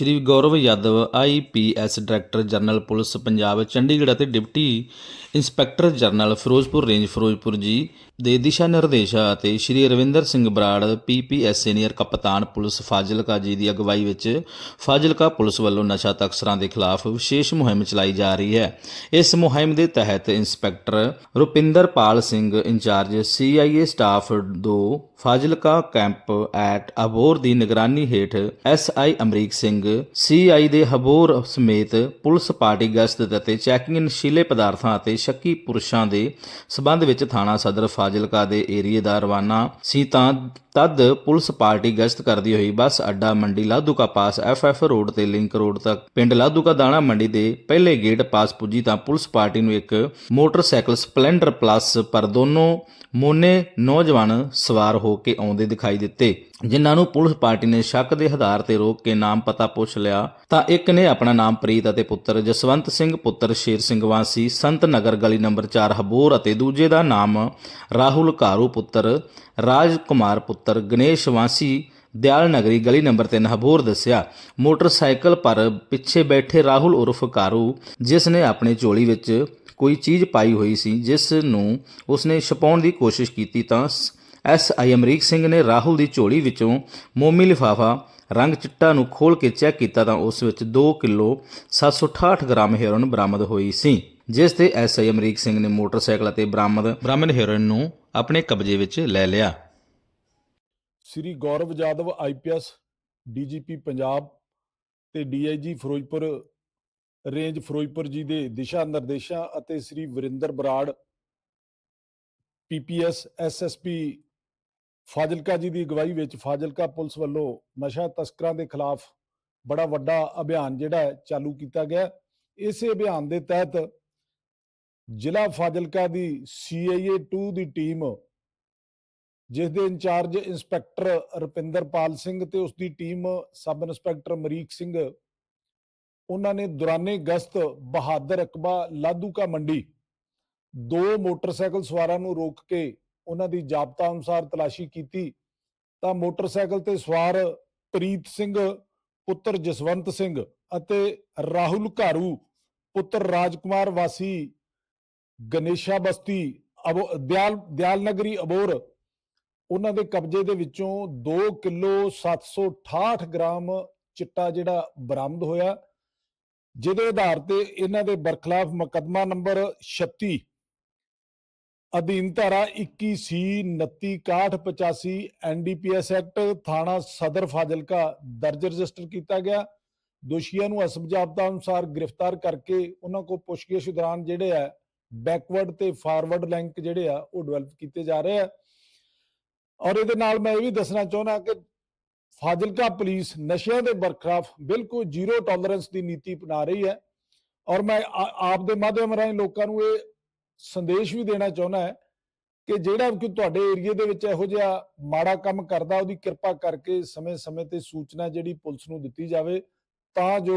Shri Gaurav Yadav IPS director general police Punjab, Chandigarh ਅਤੇ deputy inspector general Firozpur, range Firozpur ji ਦੇ ਦਿਸ਼ਾ ਨਿਰਦੇਸ਼ਾਂ ਅਤੇ Shri Ravinder Singh Brar PPS senior ਕਪਤਾਨ ਪੁਲਿਸ ਫਾਜ਼ਿਲਕਾ ਜੀ ਦੀ ਅਗਵਾਈ ਵਿੱਚ ਫਾਜ਼ਿਲਕਾ ਪੁਲਿਸ ਵੱਲੋਂ ਨਸ਼ਾ ਤਸਕਰਾਂ ਦੇ ਖਿਲਾਫ ਵਿਸ਼ੇਸ਼ ਮੁਹਿੰਮ ਚਲਾਈ ਜਾ ਰਹੀ ਹੈ। ਇਸ ਮੁਹਿੰਮ ਦੇ ਤਹਿਤ inspector Rupinderpal Singh incharge CIA staff 2 Fazilka camp at Abohar ਦੀ ਨਿਗਰਾਨੀ ਹੇਠ ਐਸਆਈ ਅਮਰੀਕ ਸਿੰਘ ਸੀਆਈ ਦੇ ਹਬੋਰ ਸਮੇਤ ਪੁਲਿਸ ਪਾਰਟੀ ਗਸ਼ਤ ਅਤੇ ਚੈਕਿੰਗ ਨਸ਼ੀਲੇ ਪਦਾਰਥਾਂ ਅਤੇ ਸ਼ੱਕੀ ਪੁਰਸ਼ਾਂ ਦੇ ਸਬੰਧ ਵਿੱਚ ਥਾਣਾ ਸਦਰ ਫਾਜ਼ਿਲਕਾ ਦੇ ਏਰੀਏ ਦਾ ਰਵਾਨਾ ਸੀ ਤਾਂ ਤਦ ਪੁਲਿਸ ਪਾਰਟੀ ਗਸ਼ਤ ਕਰਦੀ ਹੋਈ ਬੱਸ ਅੱਡਾ ਮੰਡੀ ਲਾਧੂਕਾ ਪਾਸ ਐਫਐਫ ਰੋਡ ਤੇ ਲਿੰਕ ਰੋਡ ਤੱਕ, ਪਿੰਡ ਲਾਧੂਕਾ ਦਾਣਾ ਮੰਡੀ ਦੇ ਪਹਿਲੇ ਗੇਟ ਪਾਸ ਪੁੱਜੀ ਤਾਂ ਪੁਲਿਸ ਪਾਰਟੀ ਨੂੰ ਇੱਕ ਮੋਟਰਸਾਈਕਲ ਸਪਲੈਂਡਰ ਪਲੱਸ ਪਰ ਦੋਨੋਂ ਮੋਨੇ ਨੌਜਵਾਨ ਸਵਾਰ ਹੋ ਕੇ ਆਉਂਦੇ ਦਿਖਾਈ ਦਿੱਤੇ, ਜਿਨ੍ਹਾਂ ਨੂੰ ਪੁਲਿਸ ਪਾਰਟੀ ਨੇ ਸ਼ੱਕ ਦੇ ਆਧਾਰ ਤੇ ਰੋਕ ਕੇ ਨਾਮ ਪਤਾ ਪੁੱਛ ਲਿਆ, ਤਾਂ ਇੱਕ ਨੇ ਆਪਣਾ ਨਾਮ ਪ੍ਰੀਤ ਅਤੇ ਪੁੱਤਰ ਜਸਵੰਤ ਸਿੰਘ, ਪੁੱਤਰ ਸ਼ੇਰ ਸਿੰਘ ਵਾਸੀ, ਸੰਤ ਨਗਰ ਗਲੀ ਨੰਬਰ 4 ਹਬੋਰ ਅਤੇ ਦੂਜੇ ਦਾ ਨਾਮ ਰਾਹੁਲ ਕਾਰੂ ਪੁੱਤਰ, ਰਾਜ ਕੁਮਾਰ ਪੁੱਤਰ, ਗਣੇਸ਼ ਵਾਸੀ, ਦਿਆਲ ਨਗਰੀ ਗਲੀ ਨੰਬਰ 3 ਹਬੋਰ ਦੱਸਿਆ। ਮੋਟਰਸਾਈਕਲ ਪਰ ਪਿੱਛੇ ਬੈਠੇ ਰਾਹੁਲ ਉਰਫ ਕਾਰੂ ਜਿਸ ਨੇ ਆਪਣੇ ਝੋਲੀ ਵਿੱਚ ਕੋਈ ਚੀਜ਼ ਪਾਈ ਹੋਈ ਸੀ, ਜਿਸ ਨੂੰ ਉਸਨੇ ਛਪਾਉਣ ਦੀ ਕੋਸ਼ਿਸ਼ ਕੀਤੀ ਤਾਂ ਐਸ ਆਈ ਅਮਰੀਕ ਸਿੰਘ ਨੇ ਰਾਹੁਲ ਦੀ ਝੋਲੀ ਵਿੱਚੋਂ ਮੋਮੀ ਲਿਫਾਫਾ ਰੰਗ ਚਿੱਟਾ ਨੂੰ ਖੋਲ ਕੇ ਚੈੱਕ ਕੀਤਾ ਤਾਂ ਉਸ ਵਿੱਚ 2 ਕਿਲੋ 768 ਗ੍ਰਾਮ ਹੈਰੋਇਨ ਬਰਾਮਦ ਹੋਈ ਸੀ, ਜਿਸ ਤੇ ਐਸ ਆਈ ਅਮਰੀਕ ਸਿੰਘ ਨੇ ਮੋਟਰਸਾਈਕਲ ਅਤੇ ਬਰਾਮਦ ਬਰਾਮਦ ਹੈਰੋਇਨ ਨੂੰ ਆਪਣੇ ਕਬਜ਼ੇ ਵਿੱਚ ਲੈ ਲਿਆ। ਸ੍ਰੀ ਗੌਰਵ ਜਾਦਵ ਆਈਪੀਐਸ ਡੀਜੀਪੀ ਪੰਜਾਬ ਤੇ ਡੀਆਈਜੀ ਫਿਰੋਜ਼ਪੁਰ, ਰੇਂਜ ਫਿਰੋਜ਼ਪੁਰ ਜੀ ਦੇ ਦਿਸ਼ਾ ਨਿਰਦੇਸ਼ਾਂ ਅਤੇ ਸ੍ਰੀ ਵਰਿੰਦਰ ਬਰਾੜ ਪੀਪੀਐਸ ਐਸਐਸਪੀ ਫਾਜ਼ਿਲਕਾ ਜੀ ਦੀ ਅਗਵਾਈ ਵਿੱਚ ਫਾਜ਼ਿਲਕਾ ਪੁਲਿਸ ਵੱਲੋਂ ਨਸ਼ਾ ਤਸਕਰਾਂ ਦੇ ਖਿਲਾਫ ਬੜਾ ਵੱਡਾ ਅਭਿਆਨ ਜਿਹੜਾ ਹੈ ਚਾਲੂ ਕੀਤਾ ਗਿਆ ਇਸੇ ਅਭਿਆਨ ਦੇ ਤਹਿਤ ਜ਼ਿਲ੍ਹਾ ਫਾਜ਼ਿਲਕਾ ਦੀ ਸੀਆਈਏ 2 ਦੀ ਟੀਮ ਜਿਸ ਦੇ ਇੰਚਾਰਜ ਇੰਸਪੈਕਟਰ ਰੁਪਿੰਦਰਪਾਲ ਸਿੰਘ ਤੇ ਉਸ ਦੀ team sub inspector Marik Singh, ਉਹਨਾਂ ਨੇ ਦੌਰਾਨੇ ਗਸ਼ਤ ਬਹਾਦਰ ਅਕਬਾ ਲਾਧੂਕਾ ਮੰਡੀ ਦੋ ਮੋਟਰਸਾਈਕਲ ਸਵਾਰਾਂ ਨੂੰ ਰੋਕ ਕੇ ਉਹਨਾਂ ਦੀ ਜਾਬਤਾ ਅਨੁਸਾਰ ਤਲਾਸ਼ੀ ਕੀਤੀ, ਤਾਂ ਮੋਟਰਸਾਈਕਲ ਤੇ ਸਵਾਰ ਪ੍ਰੀਤ ਸਿੰਘ, ਪੁੱਤਰ ਜਸਵੰਤ ਸਿੰਘ ਅਤੇ ਰਾਹੁਲ ਘਾਰੂ, ਪੁੱਤਰ ਰਾਜਕੁਮਾਰ ਵਾਸੀ ਗਣੇਸ਼ਾ ਬਸਤੀ, ਅਬੋ, ਦਿਆਲ ਦਿਆਲ ਨਗਰੀ ਅਬੋਰ, ਉਹਨਾਂ ਦੇ ਕਬਜ਼ੇ ਦੇ ਵਿੱਚੋਂ 2 ਕਿਲੋ 768 ਗ੍ਰਾਮ ਚਿੱਟਾ ਜਿਹੜਾ ਬਰਾਮਦ ਹੋਇਆ, ਜਿਹਦੇ ਆਧਾਰ ਤੇ ਇਹਨਾਂ ਦੇ ਬਰਖਲਾਫ ਮੁਕੱਦਮਾ ਨੰਬਰ 36 ਅਧੀਨ ਧਾਰਾ 21 ਸੀ 29 6185 ਐਨਡੀਪੀਐਸ ਐਕਟ ਥਾਣਾ ਸਦਰ ਫਾਜ਼ਿਲਕਾ ਦਰਜ ਰਜਿਸਟਰ ਕੀਤਾ ਗਿਆ। ਦੋਸ਼ੀਆਂ ਨੂੰ ਅਸਬ ਜਾਬਤਾ ਅਨੁਸਾਰ ਗ੍ਰਿਫਤਾਰ ਕਰਕੇ ਉਹਨਾਂ ਕੋ ਪੁੱਛਗਿੱਛ ਦੌਰਾਨ ਜਿਹੜੇ ਆ, ਬੈਕਵਰਡ ਤੇ ਫਾਰਵਰਡ ਲਿੰਕ ਜਿਹੜੇ ਆ, ਉਹ ਡਿਵੈਲਪ ਕੀਤੇ ਜਾ ਰਹੇ ਆ। ਔਰ ਇਹਦੇ ਨਾਲ ਮੈਂ ਇਹ ਵੀ ਦੱਸਣਾ ਚਾਹੁੰਦਾ ਕਿ ਫਾਜ਼ਿਲਕਾ ਪੁਲਿਸ ਨਸ਼ਿਆਂ ਦੇ ਬਰਖਲਾਫ ਬਿਲਕੁਲ ਜ਼ੀਰੋ ਟੋਲਰੈਂਸ ਦੀ ਨੀਤੀ ਅਪਣਾ ਰਹੀ ਹੈ। ਔਰ ਮੈਂ ਆਪ ਦੇ ਮਾਧਿਅਮ ਰਾਹੀਂ ਲੋਕਾਂ ਨੂੰ ਇਹ ਸੰਦੇਸ਼ ਵੀ ਦੇਣਾ ਚਾਹੁੰਦਾ ਹੈ ਕਿ ਜਿਹੜਾ ਕਿ ਤੁਹਾਡੇ ਏਰੀਏ ਦੇ ਵਿੱਚ ਇਹੋ ਜਿਹਾ ਮਾੜਾ ਕੰਮ ਕਰਦਾ, ਉਹਦੀ ਕਿਰਪਾ ਕਰਕੇ ਸਮੇਂ-ਸਮੇਂ ਤੇ ਸੂਚਨਾ ਜਿਹੜੀ ਪੁਲਿਸ ਨੂੰ ਦਿੱਤੀ ਜਾਵੇ ਤਾਂ ਜੋ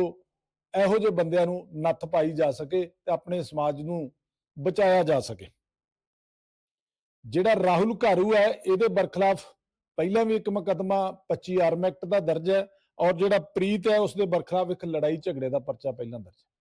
ਇਹੋ ਜਿਹੇ ਬੰਦਿਆਂ ਨੂੰ ਨੱਥ ਪਾਈ ਜਾ ਸਕੇ ਤੇ ਆਪਣੇ ਸਮਾਜ ਨੂੰ ਬਚਾਇਆ ਜਾ ਸਕੇ। ਜਿਹੜਾ ਰਾਹੁਲ ਘਾਰੂ ਹੈ, ਇਹਦੇ ਬਰਖਲਾਫ ਪਹਿਲਾਂ ਵੀ ਇੱਕ ਮੁਕੱਦਮਾ 25 ਆਰਮ ਐਕਟ ਦਾ ਦਰਜ ਹੈ ਔਰ ਜਿਹੜਾ ਪ੍ਰੀਤ ਹੈ ਉਸ ਦੇ ਬਰਖਲਾਫ ਇੱਕ ਲੜਾਈ ਝਗੜੇ ਦਾ ਪਰਚਾ ਪਹਿਲਾਂ ਦਰਜ ਹੈ।